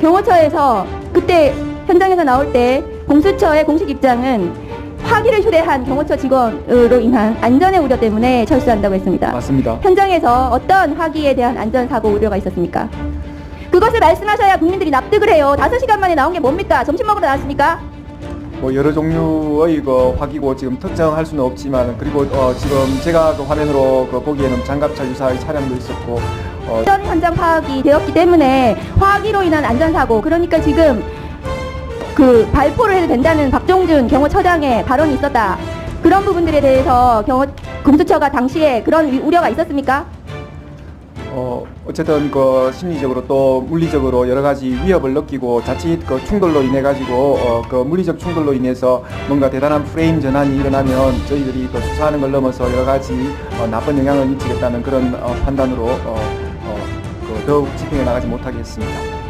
경호처에서 그때 현장에서 나올 때 공수처의 공식 입장은 화기를 휴대한 경호처 직원으로 인한 안전의 우려 때문에 철수한다고 했습니다. 맞습니다. 현장에서 어떤 화기에 대한 안전사고 우려가 있었습니까? 그것을 말씀하셔야 국민들이 납득을 해요. 다섯 시간 만에 나온 게 뭡니까? 점심 먹으러 나왔습니까? 뭐 여러 종류의 그 화기고 지금 특정할 수는 없지만 그리고 어 지금 제가 그 화면으로 그 보기에는 장갑차 유사의 차량도 있었고 어현 현장 파악이 되었기 때문에 화기로 인한 안전사고 그러니까 지금 그 발포를 해도 된다는 박종준 경호처장의 발언이 있었다. 그런 부분들에 대해서 경호 공수처가 당시에 그런 위- 우려가 있었습니까? 어, 어쨌든 그 심리적으로 또 물리적으로 여러 가지 위협을 느끼고 자칫 그 충돌로 인해 가지고 어, 그 물리적 충돌로 인해서 뭔가 대단한 프레임 전환이 일어나면 저희들이 그 수사하는 걸 넘어서 여러 가지 어, 나쁜 영향을 미치겠다는 그런 어, 판단으로 어, 어, 그 더욱 집행해 나가지 못하게 했습니다.